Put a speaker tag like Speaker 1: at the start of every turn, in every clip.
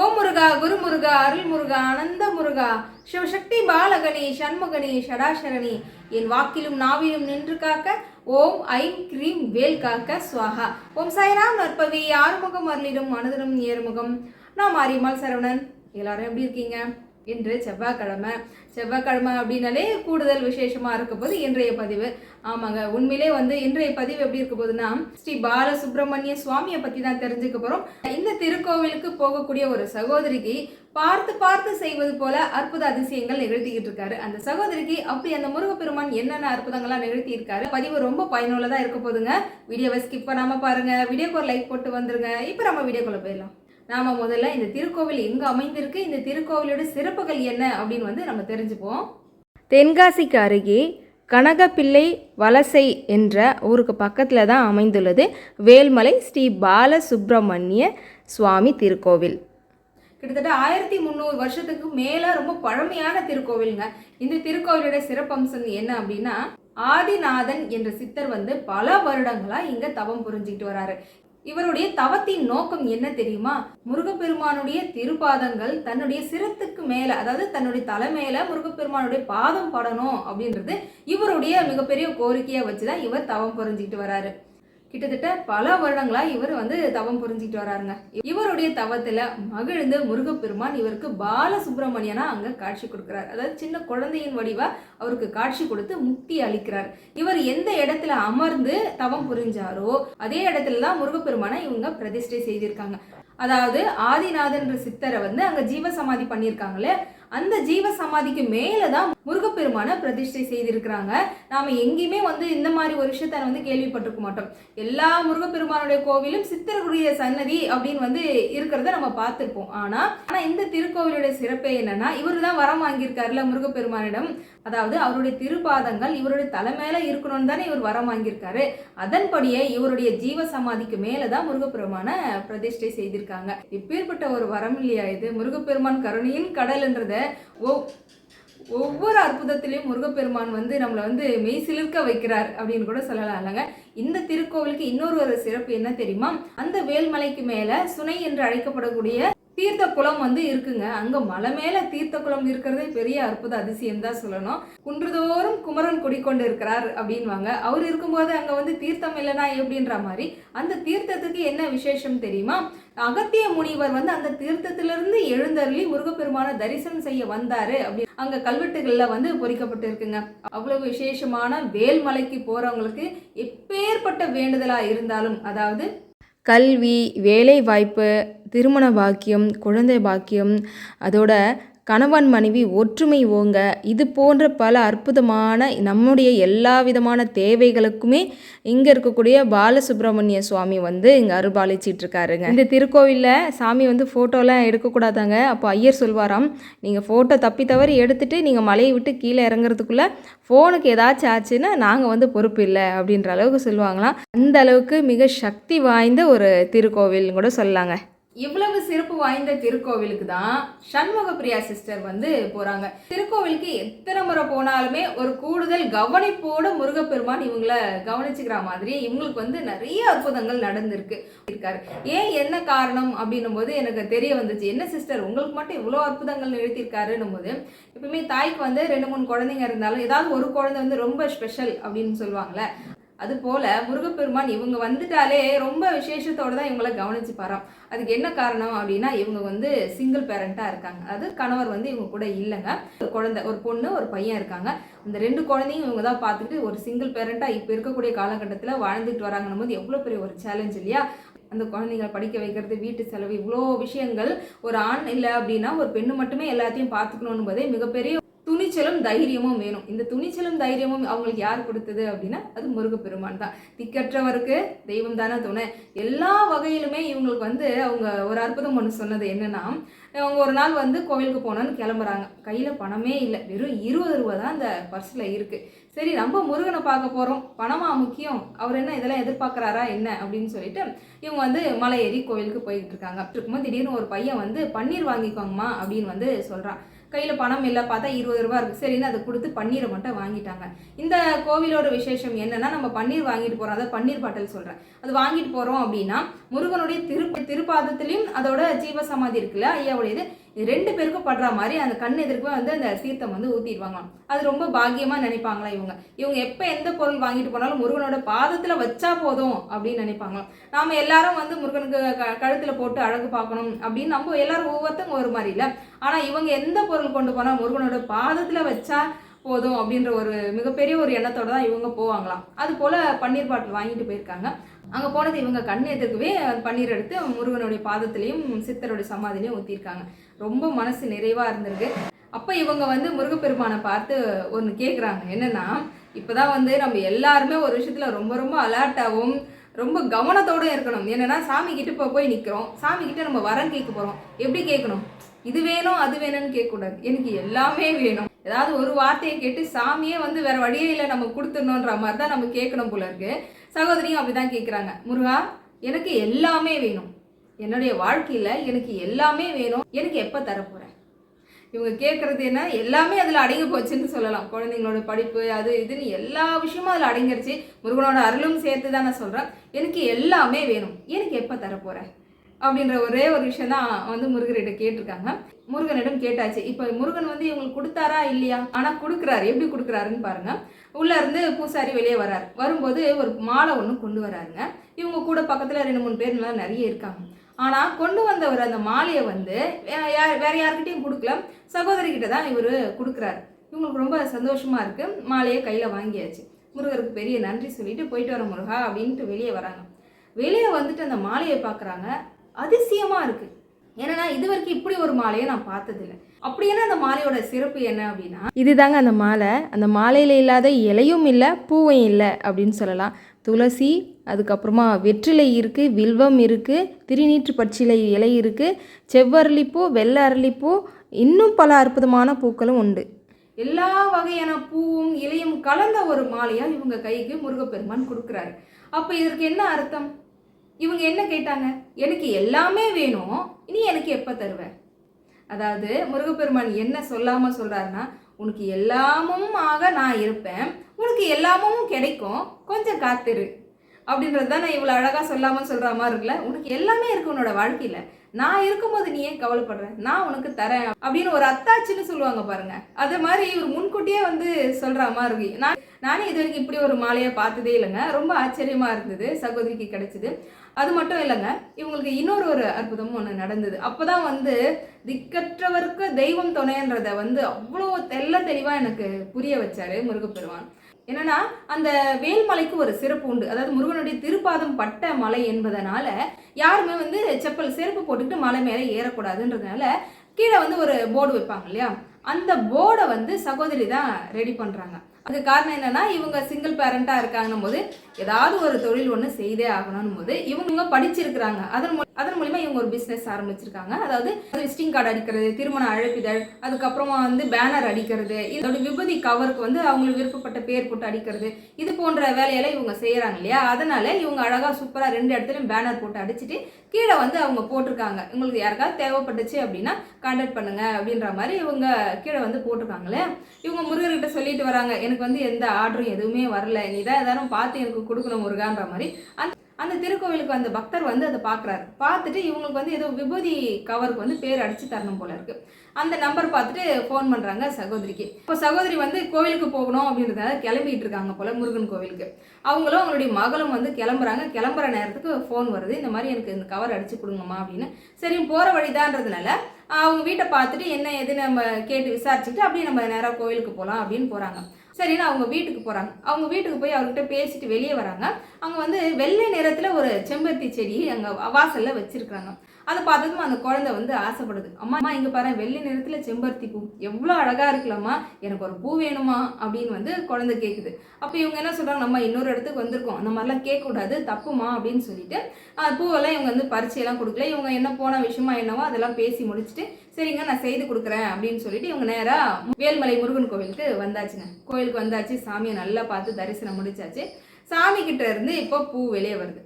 Speaker 1: ஓம் முருகா குருமுருகா அருள்முருகா அருள் முருகா அனந்த முருகா சிவசக்தி பாலகணி சண்முகணி ஷடாசரணி என் வாக்கிலும் நாவிலும் நின்று காக்க ஓம் I'm cream வேல் காக்க சுவாகா. ஓம் சாய்ராம் நற்பவி ஆறுமுகம் அருளிடும் மனதிலும் ஏறுமுகம். நான் மாரியம்மாள் சரவணன். எல்லாரும் எப்படி இருக்கீங்க? இன்று செவ்வாய்க்கிழமை. செவ்வாய்க்கிழமை அப்படின்னாலே கூடுதல் விசேஷமாக இருக்க போது இன்றைய பதிவு. ஆமாங்க உண்மையிலே வந்து இன்றைய பதிவு எப்படி இருக்க போதுன்னா ஸ்ரீ பாலசுப்ரமணிய சுவாமியை பற்றி தான் தெரிஞ்சுக்க போகிறோம் இந்த திருக்கோவிலுக்கு போகக்கூடிய ஒரு சகோதரிக்கு பார்த்து பார்த்து செய்வது போல அற்புத அதிசயங்கள் நிகழ்த்திக்கிட்டு இருக்காரு. அந்த சகோதரிக்கு அப்படி அந்த முருகப்பெருமான் என்னென்ன அற்புதங்கள்லாம் நிகழ்த்தி இருக்காரு பதிவு ரொம்ப பயனுள்ளதாக இருக்க போதுங்க வீடியோவை ஸ்கிப் பண்ணாமல் பாருங்கள் வீடியோக்கு ஒரு லைக் போட்டு வந்துருங்க. இப்போ நம்ம வீடியோக்குள்ளே போயிடலாம். நாம முதல்ல இந்த திருக்கோவில் எங்க அமைந்திருக்கு இந்த திருக்கோவிலோட சிறப்புகள் என்ன அப்படின்னு வந்து நம்ம தெரிஞ்சுப்போம். தென்காசிக்கு அருகே கனகப்பிள்ளை வலசை என்ற ஊருக்கு பக்கத்தில் தான் அமைந்துள்ளது. வேல்மலை ஸ்ரீ பாலசுப்ரமணிய சுவாமி திருக்கோவில். கிட்டத்தட்ட ஆயிரத்தி முந்நூறு வருஷத்துக்கு மேலே ரொம்ப பழமையான திருக்கோவிலுங்க. இந்த திருக்கோவிலோட சிறப்பம்சம் என்ன அப்படின்னா ஆதிநாதன் என்ற சித்தர் வந்து பல வருடங்களாக இங்கே தவம் புரிஞ்சிக்கிட்டு வராரு. இவருடைய தவத்தின் நோக்கம் என்ன தெரியுமா? முருகப்பெருமானுடைய திருப்பாதங்கள் தன்னுடைய சிரத்துக்கு மேல அதாவது தன்னுடைய தலை மேல முருகப்பெருமானுடைய பாதம் படணும் அப்படின்றது இவருடைய மிகப்பெரிய கோரிக்கையை வச்சுதான் இவர் தவம் புரிஞ்சுக்கிட்டு வராரு. கிட்டத்தட்ட பல வருடங்களா இவர் வந்து தவம் புரிஞ்சுக்கிட்டு வராருங்க. இவருடைய தவத்துல மகிழ்ந்து முருகப்பெருமான் இவருக்கு பால சுப்பிரமணியனா அங்க காட்சி கொடுக்கிறார். அதாவது சின்ன குழந்தையின் வடிவா அவருக்கு காட்சி கொடுத்து முக்தி அளிக்கிறார். இவர் எந்த இடத்துல அமர்ந்து தவம் புரிஞ்சாரோ அதே இடத்துல தான் முருகப்பெருமானை இவங்க பிரதிஷ்டை செய்திருக்காங்க. அதாவது ஆதிநாதன்ற சித்தரை வந்து அங்க ஜீவ சமாதி பண்ணியிருக்காங்களே அந்த ஜீவ சமாதிக்கு மேலே தான் முருகப்பெருமானை பிரதிஷ்டை செய்திருக்கிறாங்க. நாம் எங்கேயுமே வந்து இந்த மாதிரி ஒரு விஷயத்த வந்து கேள்விப்பட்டிருக்க மாட்டோம். எல்லா முருகப்பெருமானுடைய கோவிலும் சித்தர்களுடைய சன்னதி அப்படின்னு வந்து இருக்கிறத நம்ம பார்த்துருப்போம். ஆனால் ஆனால் இந்த திருக்கோவிலுடைய சிறப்பே என்னன்னா இவர் தான் வரம் வாங்கியிருக்காருல முருகப்பெருமானிடம். அதாவது அவருடைய திருப்பாதங்கள் இவருடைய தலை இருக்கணும்னு தானே இவர் வரம் வாங்கியிருக்காரு. அதன்படியே இவருடைய ஜீவ சமாதிக்கு மேலே தான் முருகப்பெருமான பிரதிஷ்டை செய்திருக்காங்க. இப்பேற்பட்ட ஒரு வரம் இல்லையா இது? முருகப்பெருமான் கருணையின் கடல்ன்றத ஓ ஒவ்வொரு அற்புதத்திலையும் முருகப்பெருமான் வந்து நம்மளை வந்து மெய் சிலிர்க்க வைக்கிறார் அப்படின்னு கூட சொல்லலாம் இல்லைங்க. இந்த திருக்கோவிலுக்கு இன்னொரு ஒரு சிறப்பு என்ன தெரியுமா? அந்த வேல்மலைக்கு மேலே சுனை என்று அழைக்கப்படக்கூடிய தீர்த்த குளம் வந்து இருக்குங்க. அங்கே மலை மேலே தீர்த்த குளம் இருக்கிறதே பெரிய அற்புத அதிசயம் தான் சொல்லணும். குன்றுதோறும் குமரன் குடிக்கொண்டு இருக்கிறார் அப்படின்வாங்க. அவர் இருக்கும்போது அங்கே வந்து தீர்த்தம் இல்லைனா எப்படின்ற மாதிரி அந்த தீர்த்தத்துக்கு என்ன விசேஷம் தெரியுமா? அகத்திய முனிவர் வந்து அந்த தீர்த்தத்திலிருந்து எழுந்தருளி முருகப்பெருமான தரிசனம் செய்ய வந்தாரு அப்படி. அங்க கல்வெட்டுகள்ல வந்து பொறிக்கப்பட்டு இருக்குங்க அவ்வளவு விசேஷமான வேல்மலைக்கு போறவங்களுக்கு எப்பேற்பட்ட வேண்டுதலா இருந்தாலும் அதாவது கல்வி வேலை வாய்ப்பு திருமண பாக்கியம் குழந்தை பாக்கியம் அதோட கணவன் மனைவி ஒற்றுமை ஓங்க இது போன்ற பல அற்புதமான நம்முடைய எல்லா விதமான தேவைகளுக்குமே இங்கே இருக்கக்கூடிய பாலசுப்ரமணிய சுவாமி வந்து இங்கே அருபாலிச்சிட்டு இருக்காருங்க இந்த திருக்கோவிலில் சாமி வந்து ஃபோட்டோலாம் எடுக்கக்கூடாதாங்க? அப்போ ஐயர் சொல்வாராம் நீங்கள் ஃபோட்டோ தப்பி தவறி எடுத்துகிட்டு நீங்கள் மலையை விட்டு கீழே இறங்குறதுக்குள்ளே ஃபோனுக்கு ஏதாச்சும் ஆச்சுன்னா நாங்கள் வந்து பொறுப்பு இல்லை அப்படின்ற அளவுக்கு சொல்லுவாங்களாம். அந்த அளவுக்கு மிக சக்தி வாய்ந்த ஒரு திருக்கோவில்னு கூட சொல்லலாங்க. இவ்வளவு சிறப்பு வாய்ந்த திருக்கோவிலுக்கு தான் சண்முக பிரியா சிஸ்டர் வந்து போறாங்க. திருக்கோவிலுக்கு எத்தனை முறை போனாலுமே ஒரு கூடுதல் கவனிப்போட முருகப்பெருமான் இவங்கள கவனிச்சுக்கிற மாதிரி இவங்களுக்கு வந்து நிறைய அற்புதங்கள் நடந்திருக்கு. இருக்காரு. ஏன் என்ன காரணம் அப்படின்னும் போது எனக்கு தெரிய வந்துச்சு. என்ன சிஸ்டர்? உங்களுக்கு மட்டும் இவ்வளோ அற்புதங்கள் நிகழ்த்தியிருக்காருன்னும் போது எப்பவுமே தாய்க்கு வந்து ரெண்டு மூணு குழந்தைங்க இருந்தாலும் ஏதாவது ஒரு குழந்தை வந்து ரொம்ப ஸ்பெஷல் அப்படின்னு சொல்லுவாங்கல்ல அது போல முருகப்பெருமான் இவங்க வந்துட்டாலே ரொம்ப விசேஷத்தோட தான் இவங்கள கவனிச்சு பாராம். அதுக்கு என்ன காரணம் அப்படின்னா இவங்க வந்து சிங்கிள் பேரண்ட்டாக இருக்காங்க. அது கணவர் வந்து இவங்க கூட இல்லைங்க. ஒரு குழந்தை ஒரு பொண்ணு ஒரு பையன் இருக்காங்க. இந்த ரெண்டு குழந்தையும் இவங்க தான் பார்த்துட்டு ஒரு சிங்கிள் பேரண்ட்டாக இப்போ இருக்கக்கூடிய காலகட்டத்தில் வாழ்ந்துட்டு வராங்கன்னும் போது எவ்வளோ பெரிய ஒரு சேலஞ்ச் இல்லையா? அந்த குழந்தைங்களை படிக்க வைக்கிறது வீட்டு செலவு இவ்வளோ விஷயங்கள். ஒரு ஆண் இல்லை அப்படின்னா ஒரு பெண்ணு மட்டுமே எல்லாத்தையும் பார்த்துக்கணும் போதே மிகப்பெரிய துணிச்சலும் தைரியமும் வேணும். இந்த துணிச்சலும் தைரியமும் அவங்களுக்கு யார் கொடுத்தது அப்படின்னா அது முருகப்பெருமான் தான். திக்கற்றவருக்கு தெய்வம் தானே துணை. எல்லா வகையிலுமே இவங்களுக்கு வந்து அவங்க ஒரு அற்புதம் ஒன்று சொன்னது என்னன்னா அவங்க ஒரு நாள் வந்து கோவிலுக்கு போனோன்னு கிளம்புறாங்க. கையில் பணமே இல்லை. வெறும் இருபது ரூபா தான் அந்த பர்ஸில் இருக்குது சரி நம்ம முருகனை பார்க்க போகிறோம் பணமா முக்கியம். அவர் என்ன இதெல்லாம் எதிர்பார்க்குறாரா என்ன அப்படின்னு சொல்லிட்டு இவங்க வந்து மலை ஏறி கோவிலுக்கு போயிட்டு இருக்காங்க. இருக்கும்போது திடீர்னு ஒரு பையன் வந்து பன்னீர் வாங்கிக்கோங்கம்மா அப்படின்னு வந்து சொல்கிறான் கையில் பணம் இல்லை பார்த்தா இருபது ரூபா இருக்குது சரின்னு அதை கொடுத்து பன்னீரை மட்டும் வாங்கிட்டாங்க. இந்த கோவிலோட விசேஷம் என்னன்னா நம்ம பன்னீர் வாங்கிட்டு போகிறோம் அதை பன்னீர் பாட்டல் சொல்கிறேன் அது வாங்கிட்டு போகிறோம் அப்படின்னா முருகனுடைய திரு திருப்பாதத்துலேயும் அதோட ஜீவசமாதி இருக்குல்ல ஐயாவுடையது. ரெண்டு பேருக்கும் படுற மாதிரி அந்த கண் எதிர்க்கு வந்து அந்த தீர்த்தம் வந்து ஊற்றிடுவாங்க அது ரொம்ப பாக்கியமாக நினைப்பாங்களா இவங்க? இவங்க எப்போ எந்த பொருள் வாங்கிட்டு போனாலும் முருகனோட பாதத்தில் வச்சா போதும் அப்படின்னு நினைப்பாங்களாம். நாம எல்லாரும் வந்து முருகனுக்கு க கழுத்தில் போட்டு அழகு பார்க்கணும் அப்படின்னு நம்ம எல்லாரும் ஒவ்வொருத்தங்க ஒரு மாதிரி இல்லை. ஆனால் இவங்க எந்த பொருள் கொண்டு போனால் முருகனோட பாதத்தில் வச்சா போதும் அப்படின்ற ஒரு மிகப்பெரிய ஒரு எண்ணத்தோட தான் இவங்க போவாங்களாம். அது போல் பன்னீர் பாட்டில் வாங்கிட்டு போயிருக்காங்க. அங்கே போனது இவங்க கண் எதிர்க்கவே பன்னீர் எடுத்து முருகனுடைய பாதத்திலையும் சித்தருடைய சமாதிலையும் ஊற்றிருக்காங்க ரொம்ப மனசு நிறைவாக இருந்திருக்கு. அப்போ இவங்க வந்து முருகப்பெருமானை பார்த்து ஒன்று கேட்குறாங்க என்னென்னா இப்போ தான் வந்து நம்ம எல்லாருமே ஒரு விஷயத்தில் ரொம்ப ரொம்ப அலர்ட்டாகவும் ரொம்ப கவனத்தோடும் இருக்கணும். என்னென்னா சாமி கிட்ட இப்போ போய் நிற்கிறோம் சாமி கிட்ட நம்ம வரம் கேட்க போகிறோம் எப்படி கேட்கணும்? இது வேணும் அது வேணும்னு கேட்கக்கூடாது. எனக்கு எல்லாமே வேணும். ஏதாவது ஒரு வார்த்தையை கேட்டு சாமியே வந்து வேற வழியே இல்லை நம்ம கொடுத்துடணுன்ற மாதிரி தான் நம்ம கேட்கணும் போல இருக்கு. சகோதரியும் அப்படிதான் கேட்குறாங்க முருகா எனக்கு எல்லாமே வேணும். என்னுடைய வாழ்க்கையில் எனக்கு எல்லாமே வேணும். எனக்கு எப்போ தரப்போகிறேன் இவங்க கேட்குறது என்ன? எல்லாமே அதில் அடங்கி போச்சுன்னு சொல்லலாம். குழந்தைங்களோட படிப்பு அது இதுன்னு எல்லா விஷயமும் அதில் அடங்கிருச்சு. முருகனோட அருளும் சேர்த்து தான் நான் சொல்கிறேன் எனக்கு எல்லாமே வேணும். எனக்கு எப்போ தரப்போகிறேன் அப்படின்ற ஒரே ஒரு விஷயம் தான் வந்து முருகர்கிட்ட கேட்டிருக்காங்க. முருகனிடம் கேட்டாச்சு. இப்போ முருகன் வந்து இவங்களுக்கு கொடுத்தாரா இல்லையா? ஆனால் கொடுக்குறாரு. எப்படி கொடுக்குறாருன்னு பாருங்க. உள்ள இருந்து பூசாரி வெளியே வராரு. வரும்போது ஒரு மாலை ஒன்று கொண்டு வராருங்க. இவங்க கூட பக்கத்தில் ரெண்டு மூணு பேர்லாம் நிறைய இருக்காங்க. ஆனால் கொண்டு வந்தவர் அந்த மாலையை வந்து யார் வேற யார்கிட்டையும் கொடுக்கல. சகோதரிக்கிட்ட தான் இவர் கொடுக்குறாரு. இவங்களுக்கு ரொம்ப சந்தோஷமா இருக்கு. மாலையை கையில் வாங்கியாச்சு. முருகருக்கு பெரிய நன்றி சொல்லிட்டு போயிட்டு வர முருகா அப்படின்ட்டு வெளியே வராங்க. வெளியே வந்துட்டு அந்த மாலையை பார்க்குறாங்க அதிசயமா இருக்கு. ஏன்னா இது வரைக்கும் இப்படி ஒரு மாலையை நான் பார்த்ததில்ல. அப்படி என்ன அந்த மாலையோட சிறப்பு என்ன அப்படின்னா
Speaker 2: இதுதாங்க அந்த மாலை. அந்த மாலையில் இல்லாத இலையும் இல்லை பூவும் இல்லை அப்படின்னு சொல்லலாம். துளசி அதுக்கப்புறமா வெற்றிலை இருக்குது வில்வம் இருக்குது திருநீற்று பச்சிலை இலை இருக்குது செவ்வரளிப்பூ வெள்ளை அரளிப்பூ இன்னும் பல அற்புதமான பூக்களும் உண்டு.
Speaker 1: எல்லா வகையான பூவும் இலையும் கலந்த ஒரு மாலையால் இவங்க கைக்கு முருகப்பெருமான் கொடுக்குறாரு. அப்போ இதற்கு என்ன அர்த்தம்? இவங்க என்ன கேட்டாங்க? எனக்கு எல்லாமே வேணும் இனி எனக்கு எப்போ தருவ? அதாவது முருகப்பெருமான் என்ன சொல்லாமல் சொல்கிறாருன்னா உனக்கு எல்லாமும் ஆக நான் இருப்பேன். உனக்கு எல்லாமும் கிடைக்கும். கொஞ்சம் காத்திரு. அப்படின்றது தான் நான் இவ்வளோ அழகாக சொல்லாமல் சொல்கிற மாதிரி இருக்குல்ல? உனக்கு எல்லாமே இருக்கு உன்னோட வாழ்க்கையில். நான் இருக்கும்போது நீ ஏன் கவலைப்படுற? நான் உனக்கு தரேன் அப்படின்னு ஒரு அத்தாச்சின்னு சொல்லுவாங்க பாருங்க. அது மாதிரி இவர் முன்கூட்டியே வந்து சொல்கிற மாதிரி இருக்கு. நான் நானே இது வரைக்கும் இப்படி ஒரு மாலையை பார்த்ததே இல்லைங்க. ரொம்ப ஆச்சரியமாக இருந்தது. சகோதரிக்கு கிடைச்சிது. அது மட்டும் இல்லைங்க. இவங்களுக்கு இன்னொரு ஒரு அற்புதமும் ஒன்று நடந்தது. அப்போ தான் வந்து திக்கற்றவருக்கு தெய்வம் துணைன்றதை வந்து அவ்வளோ தெள்ள தெளிவாக எனக்கு புரிய வச்சார் முருகப்பெருமான். என்னன்னா அந்த வேல்மலைக்கு ஒரு சிறப்பு உண்டு. அதாவது முருகனுடைய திருப்பாதம் பட்ட மலை என்பதனால யாருமே வந்து செப்பல் செருப்பு போட்டுக்கிட்டு மலை மேலே ஏறக்கூடாதுன்றதுனால கீழே வந்து ஒரு போர்டு வைப்பாங்க இல்லையா? அந்த போர்டை வந்து சகோதரி தான் ரெடி பண்ணுறாங்க அதுக்கு காரணம் என்னன்னா இவங்க சிங்கிள் பேரண்ட்டாக இருக்காங்கன்னும் போது ஏதாவது ஒரு தொழில் ஒன்று செய்தே ஆகணும் போது இவங்க படிச்சிருக்கிறாங்க. அதன் மூலம் அதன் மூலியமா இவங்க ஒரு பிஸ்னஸ் ஆரம்பிச்சிருக்காங்க. அதாவது விசிட்டிங் கார்டு அடிக்கிறது திருமண அழைப்பிதழ் அதுக்கப்புறமா வந்து பேனர் அடிக்கிறது இதோட விபதி கவருக்கு வந்து அவங்களுக்கு விருப்பப்பட்ட பேர் போட்டு அடிக்கிறது இது போன்ற வேலையெல்லாம் இவங்க செய்கிறாங்க இல்லையா? அதனால இவங்க அழகாக சூப்பராக ரெண்டு இடத்துலையும் பேனர் போட்டு அடிச்சுட்டு கீழே வந்து அவங்க போட்டிருக்காங்க. உங்களுக்கு யாருக்காவது தேவைப்பட்டுச்சு அப்படின்னா கான்டாக்ட் பண்ணுங்க அப்படின்ற மாதிரி இவங்க கீழே வந்து போட்டிருக்காங்களே இவங்க முருகர்கிட்ட சொல்லிட்டு வராங்க எனக்கு வந்து எந்த ஆர்டரும் எதுவுமே வரல. நீ தான் ஏதாவது பார்த்து எனக்கு கொடுக்கணும் முருகான்ற மாதிரி. அந்த அந்த திருக்கோவிலுக்கு வந்த பக்தர் வந்து அதை பார்க்குறாரு. பார்த்துட்டு இவங்களுக்கு வந்து ஏதோ விபூதி கவருக்கு வந்து பேர் அடித்து தரணும் போல இருக்கு. அந்த நம்பர் பார்த்துட்டு ஃபோன் பண்ணுறாங்க சகோதரிக்கு. இப்போ சகோதரி வந்து கோவிலுக்கு போகணும் அப்படின்றதால கிளம்பிட்டு இருக்காங்க போல முருகன் கோவிலுக்கு. அவங்களும் அவங்களுடைய மகளும் வந்து கிளம்புறாங்க. கிளம்புற நேரத்துக்கு ஃபோன் வருது. இந்த மாதிரி எனக்கு இந்த கவர் அடித்து கொடுங்கம்மா அப்படின்னு. சரி போகிற வழிதான்றதுனால அவங்க வீட்டை பார்த்துட்டு என்ன எது நம்ம கேட்டு விசாரிச்சுட்டு அப்படியே நம்ம நேராக கோவிலுக்கு போகலாம் அப்படின்னு போகிறாங்க சரின்னு அவங்க வீட்டுக்கு போகிறாங்க அவங்க வீட்டுக்கு போய் அவர்கிட்ட பேசிட்டு வெளியே வராங்க. அவங்க வந்து வெள்ளை நிறத்தில் ஒரு செம்பருத்தி செடி அங்கே வாசலில் வச்சுருக்காங்க அதை பார்த்ததும் அந்த குழந்தை வந்து ஆசைப்படுது. அம்மா அம்மா இங்கே பாரு வெள்ளை நிறத்தில் செம்பருத்தி பூ. எவ்வளோ அழகாக இருக்கலாமா எனக்கு ஒரு பூ வேணுமா? அப்படின்னு வந்து குழந்தை கேட்குது அப்போ இவங்க என்ன சொல்கிறாங்க நம்ம இன்னொரு இடத்துக்கு வந்திருக்கோம். அந்த மாதிரிலாம் கேட்கக்கூடாது. தப்புமா? அப்படின்னு சொல்லிட்டு பூவெல்லாம் இவங்க வந்து பரிச்சையெல்லாம் கொடுக்கல. இவங்க என்ன போன விஷயமா என்னவோ அதெல்லாம் பேசி முடிச்சுட்டு சரிங்க நான் செய்து கொடுக்குறேன் அப்படின்னு சொல்லிட்டு இவங்க நேராக வேல்மலை முருகன் கோவிலுக்கு வந்தாச்சுங்க. கோயிலுக்கு வந்தாச்சு சாமியை நல்லா பார்த்து தரிசனம் முடிச்சாச்சு. சாமி கிட்ட இருந்து இப்போ பூ வெளியே வருது.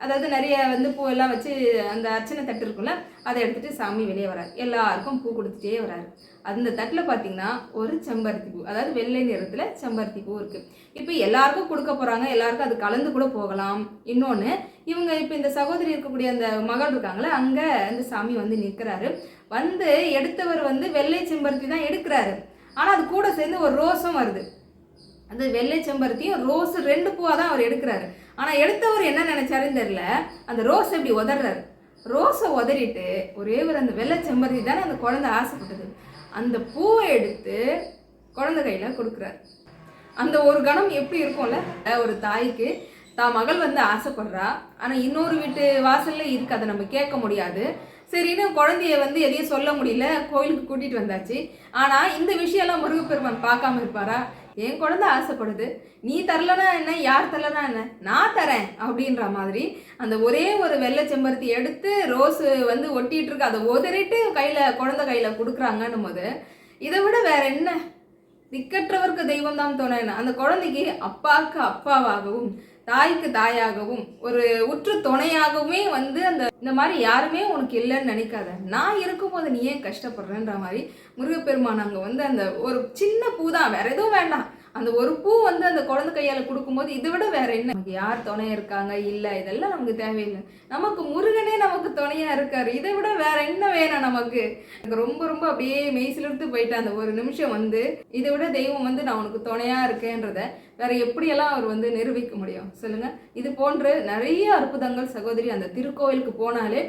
Speaker 1: அதாவது நிறைய வந்து பூவெல்லாம் வச்சு அந்த அர்ச்சனை தட்டு இருக்கும்ல அதை எடுத்துட்டு சாமி வெளியே வராரு. எல்லாருக்கும் பூ கொடுத்துட்டே வராரு. அந்த தட்டில் பார்த்தீங்கன்னா ஒரு செம்பருத்தி பூ அதாவது வெள்ளை நிறத்தில் செம்பருத்தி பூ இருக்குது இப்போ எல்லாருக்கும் கொடுக்க போகிறாங்க எல்லாருக்கும் அது கலந்து கூட போகலாம். இன்னொன்று இவங்க இப்போ இந்த சகோதரி இருக்கக்கூடிய அந்த மகள் இருக்காங்களே அங்கே அந்த சாமி வந்து நிற்கிறாரு வந்து எடுத்தவர் வந்து வெள்ளை செம்பருத்தி தான் எடுக்கிறாரு. ஆனால் அது கூட சேர்ந்து ஒரு ரோஸும் வருது. அந்த வெள்ளை செம்பருத்தியும் ரோஸ் ரெண்டு பூவாக தான் அவர் எடுக்கிறாரு. ஆனால் எடுத்தவர் என்ன நினைச்சாருன்னு தெரில அந்த ரோஸ் எப்படி உதறாரு ரோஸை உதறிட்டு ஒரே ஒரு அந்த வெள்ளை செம்பருத்தி தானே அந்த குழந்தை ஆசைப்பட்டது. அந்த பூவை எடுத்து குழந்தை கையில் கொடுக்குறாரு. அந்த ஒரு கணம் எப்படி இருக்கும்ல? ஒரு தாய்க்கு தான் மகள் வந்து ஆசைப்படுறா. ஆனால் இன்னொரு வீட்டு வாசல்ல இருக்கு. அதை நம்ம கேட்க முடியாது. சரின்னு குழந்தைய வந்து எதையும் சொல்ல முடியல கோயிலுக்கு கூட்டிட்டு வந்தாச்சு. ஆனால் இந்த விஷயம்லாம் முருகப்பெருமான் பார்க்காம இருப்பாரா? என் குழந்தை ஆசைப்படுது. நீ தரலனா என்ன? யார் தரலனா என்ன? நான் தரேன் அப்படின்ற மாதிரி அந்த ஒரே ஒரு வெள்ளை செம்பருத்தி எடுத்து ரோஸு வந்து ஒட்டிட்டு இருக்கு. அதை உதறிட்டு கையில் குழந்தை கையில் கொடுக்குறாங்கன்னும் போது இதை விட வேற என்ன? திக்கற்றவருக்கு தெய்வம் தான் துணைன்னு. அந்த குழந்தைக்கு அப்பாவுக்கு அப்பாவாகவும் தாய்க்கு தாயாகவும் ஒரு உற்று துணையாகவுமே வந்து அந்த இந்த மாதிரி யாருமே உனக்கு இல்லைன்னு நினைக்காத. நான் இருக்கும்போது நீ ஏன் கஷ்டப்படுறேன்ற மாதிரி முருகப்பெருமான் அங்கே வந்து அந்த ஒரு சின்ன பூ தான். வேற எதுவும் வேண்டாம். அந்த ஒரு பூ வந்து அந்த குழந்தை கையால் கொடுக்கும்போது இதை விட வேற என்ன? நமக்கு யார் துணை இருக்காங்க? இல்லை. இதெல்லாம் நமக்கு தேவையில்லை. நமக்கு முருகனே நமக்கு துணையா இருக்காரு. இதை விட வேற என்ன வேணும் நமக்கு? எனக்கு ரொம்ப ரொம்ப அப்படியே மெய்சிலிருந்து போயிட்டு அந்த ஒரு நிமிஷம் வந்து இதை விட தெய்வம் வந்து நான் உனக்கு துணையா இருக்கேன்றத வேற எப்படியெல்லாம் அவர் வந்து நிரூபிக்க முடியும்? சொல்லுங்க. இது போன்று நிறைய அற்புதங்கள் சகோதரி அந்த திருக்கோயிலுக்கு போனாலே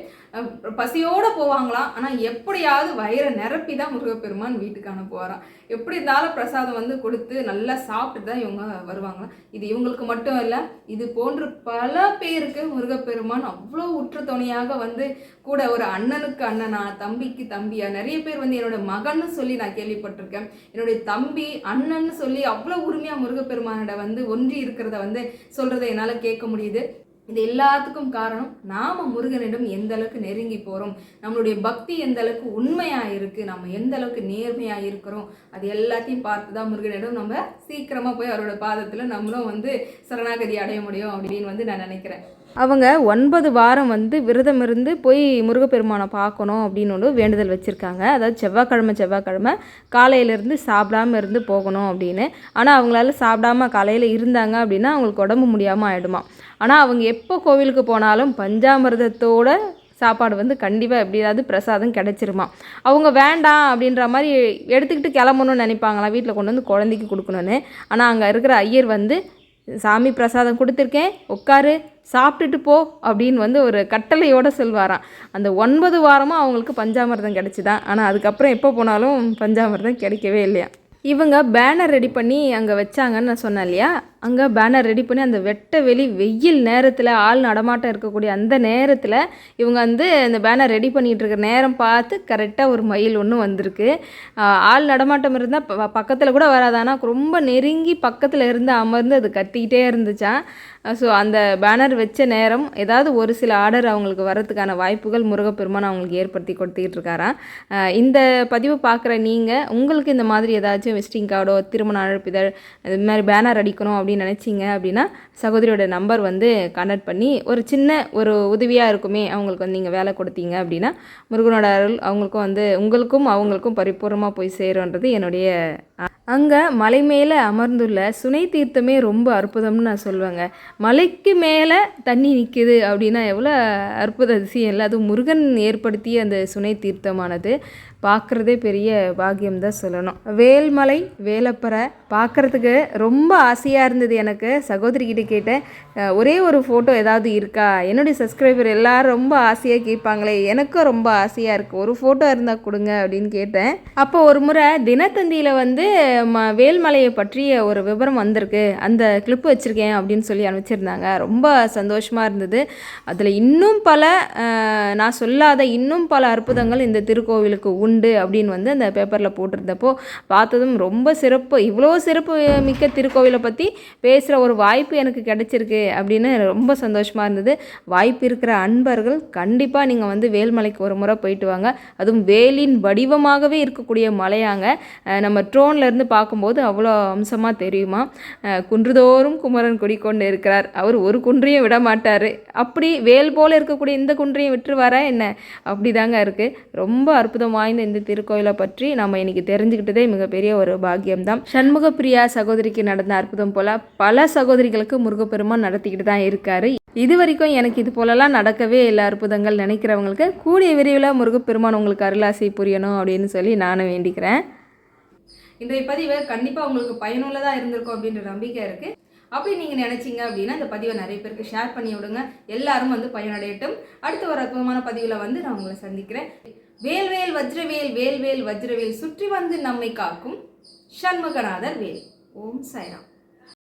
Speaker 1: பசியோடு பசியோட போவாங்களாம். ஆனால் எப்படியாவது வயிறை நிரப்பி தான் முருகப்பெருமான் வீட்டுக்கு அனுப்புவாராம். எப்படி இருந்தாலும் பிரசாதம் வந்து கொடுத்து நல்லா சாப்பிட்டு தான் இவங்க வருவாங்களாம். இது இவங்களுக்கு மட்டும் இல்லை இது போன்று பல பேருக்கு முருகப்பெருமான் அவ்வளோ உற்ற துணையாக வந்து கூட ஒரு அண்ணனுக்கு அண்ணனா தம்பிக்கு தம்பியா நிறைய பேர் வந்து என்னோட மகன்னு சொல்லி நான் கேள்விப்பட்டிருக்கேன். என்னுடைய தம்பி அண்ணன்னு சொல்லி அவ்வளோ உரிமையா முருகப்பெருமானிட வந்து ஒன்றி இருக்கிறத வந்து சொல்றதை என்னால் கேட்க முடியுது. இது எல்லாத்துக்கும் காரணம் நாம முருகனிடம் எந்த அளவுக்கு நெருங்கி போறோம்? நம்மளுடைய பக்தி எந்த அளவுக்கு உண்மையா இருக்கு? நம்ம எந்த அளவுக்கு நேர்மையா இருக்கிறோம்? அது எல்லாத்தையும் பார்த்து தான் முருகனிடம் நம்ம சீக்கிரமா போய் அவரோட பாதத்துல நம்மளும் வந்து சரணாகதி அடைய முடியும் அப்படின்னு வந்து நான் நினைக்கிறேன்.
Speaker 2: அவங்க ஒன்பது வாரம் வந்து விரதம் இருந்து போய் முருகப்பெருமானை பார்க்கணும் அப்படின்னு ஒன்று வேண்டுதல் வச்சுருக்காங்க. அதாவது செவ்வாய்க்கிழமை செவ்வாய்க்கிழமை காலையிலேருந்து சாப்பிடாம இருந்து போகணும் அப்படின்னு. ஆனால் அவங்களால சாப்பிடாம காலையில் இருந்தாங்க அப்படின்னா அவங்களுக்கு உடம்பு முடியாமல் ஆகிடுமா ஆனால் அவங்க எப்போ கோவிலுக்கு போனாலும் பஞ்சாமிரதத்தோட சாப்பாடு வந்து கண்டிப்பாக எப்படியாவது பிரசாதம் கிடச்சிருமா? அவங்க வேண்டாம் அப்படின்ற மாதிரி எடுத்துக்கிட்டு கிளம்பணும்னு நினைப்பாங்களாம் வீட்டில் கொண்டு வந்து குழந்தைக்கு கொடுக்கணுன்னு ஆனால் அங்கே இருக்கிற ஐயர் வந்து சாமி பிரசாதம் கொடுத்துருக்கேன் உட்காரு சாப்பிட்டுட்டு போ அப்படின்னு வந்து ஒரு கட்டளையோடு சொல்வாராம். அந்த ஒன்பது வாரமாக அவங்களுக்கு பஞ்சாமிர்தம் கிடச்சிதான். ஆனால் அதுக்கப்புறம் எப்போ போனாலும் பஞ்சாமிர்தம் கிடைக்கவே இல்லையா இவங்க பேனர் ரெடி பண்ணி அங்கே வச்சாங்கன்னு நான் சொன்னேன் இல்லையா? அங்கே பேனர் ரெடி பண்ணி அந்த வெட்ட வெளி வெயில் நேரத்தில் ஆள் நடமாட்டம் இருக்கக்கூடிய அந்த நேரத்தில் இவங்க வந்து அந்த பேனர் ரெடி பண்ணிகிட்டு இருக்கிற நேரம் பார்த்து கரெக்டாக ஒரு மயில் ஒன்று வந்திருக்கு. ஆள் நடமாட்டம் இருந்தால் பக்கத்தில் கூட வராது. ஆனால் ரொம்ப நெருங்கி பக்கத்தில் இருந்து அமர்ந்து அது கத்திக்கிட்டே இருந்துச்சான் ஸோ அந்த பேனர் வச்ச நேரம் ஏதாவது ஒரு சில ஆர்டர் அவங்களுக்கு வரதுக்கான வாய்ப்புகள் முருகப்பெருமான் அவங்களுக்கு ஏற்படுத்தி கொடுத்துக்கிட்டு இருக்காராம் இந்த பதிவு பார்க்குற நீங்கள் உங்களுக்கு இந்த மாதிரி ஏதாச்சும் விசிட்டிங் கார்டோ திருமண அழைப்பிதழ் இது மாதிரி பேனர் அடிக்கணும் அப்படின்னு நினச்சிங்க அப்படின்னா சகோதரியோட நம்பர் வந்து கான்டாக்ட் பண்ணி ஒரு சின்ன ஒரு உதவியாக இருக்குமே அவங்களுக்கு வந்து நீங்கள் வேலை கொடுத்தீங்க அப்படின்னா முருகனோட அருள் அவங்களுக்கும் வந்து உங்களுக்கும் அவங்களுக்கும் பரிபூர்ணமாக போய் சேரும்ன்றது என்னுடைய அங்கே மலை மேலே அமர்ந்துள்ள சுனை தீர்த்தமே ரொம்ப அற்புதம்னு நான் சொல்லுவேங்க. மலைக்கு மேலே தண்ணி நிற்கிது அப்படின்னா எவ்வளோ அற்புத அதிசயம் இல்லை. அதுவும் முருகன் ஏற்படுத்திய அந்த சுனை தீர்த்தமானது பார்க்குறதே பெரிய பாக்கியம் தான் சொல்லணும். வேல்மலை வேலப்பறை பார்க்குறதுக்கு ரொம்ப ஆசையாக இருந்தது எனக்கு. சகோதரிக்கிட்ட கேட்டேன் ஒரே ஒரு ஃபோட்டோ ஏதாவது இருக்கா? என்னுடைய சப்ஸ்கிரைபர் எல்லோரும் ரொம்ப ஆசையாக கேட்பாங்களே எனக்கும் ரொம்ப ஆசையாக இருக்குது ஒரு ஃபோட்டோ இருந்தால் கொடுங்க அப்படின்னு கேட்டேன். அப்போ ஒரு முறை தினத்தந்தியில் வந்து ம வேல்மலையை பற்றிய ஒரு விவரம் வந்திருக்கு. அந்த கிளிப்பு வச்சுருக்கேன் அப்படின்னு சொல்லி அனுப்பிச்சிருந்தாங்க. ரொம்ப சந்தோஷமாக இருந்தது. அதில் இன்னும் பல நான் சொல்லாத இன்னும் பல அற்புதங்கள் இந்த திருக்கோவிலுக்கு உண்டு அப்படின்னு வந்து அந்த பேப்பரில் போட்டிருந்தப்போ பார்த்ததும் ரொம்ப சிறப்பு. இவ்வளோ சிறப்பு மிக்க திருக்கோவிலை பற்றி பேசுகிற ஒரு வாய்ப்பு எனக்கு கிடச்சிருக்கு அப்படின்னு ரொம்ப சந்தோஷமாக இருந்தது. வாய்ப்பு இருக்கிற அன்பர்கள் கண்டிப்பாக நீங்கள் வந்து வேல்மலைக்கு ஒரு முறை போயிட்டு வாங்க. அதுவும் வேலின் வடிவமாகவே இருக்கக்கூடிய மலையாங்க. நம்ம ட்ரோன்லேருந்து பார்க்கும்போது அவ்வளோ அம்சமாக தெரியுமா? குன்றுதோறும் குமரன் குடிக்கொண்டு இருக்கிறார். அவர் ஒரு குன்றையும் விட மாட்டார். அப்படி வேல் போல் இருக்கக்கூடிய இந்த குன்றையும் விட்டுருவாரா என்ன? அப்படி தாங்க இருக்குது ரொம்ப அற்புதம் வாய்ந்த இந்த திருக்கோயிலை பற்றி நம்ம இன்றைக்கி தெரிஞ்சுக்கிட்டதே மிகப்பெரிய ஒரு பாக்கியம்தான். சண்முக பிரியா சகோதரிக்கு நடந்த அற்புதம் போல் பல சகோதரிகளுக்கு முருகப்பெருமான் நடத்திக்கிட்டு தான் இருக்காரு. இது வரைக்கும் எனக்கு இது போலலாம் நடக்கவே இல்லை அற்புதங்கள் நினைக்கிறவங்களுக்கு. கூடிய விரைவில் முருகப்பெருமான் உங்களுக்கு அருளாசை புரியணும் அப்படின்னு சொல்லி நானும் வேண்டிக்கிறேன்.
Speaker 1: இன்றைய பதிவு கண்டிப்பாக உங்களுக்கு பயனுள்ளதாக இருந்திருக்கும் அப்படின்ற நம்பிக்கை இருக்குது அப்படி நீங்கள் நினைச்சீங்க அப்படின்னா இந்த பதிவை நிறைய பேருக்கு ஷேர் பண்ணி விடுங்க. எல்லாரும் வந்து பயனடையட்டும். அடுத்த ஒரு அற்புதமான பதிவில் வந்து நான் உங்களை சந்திக்கிறேன். வேல்வேல் வஜ்ரவேல் வேல்வேல் வஜ்ரவேல் சுற்றி வந்து நம்மை காக்கும் சண்முகநாதர் வேல். ஓம் சாய்ராம்.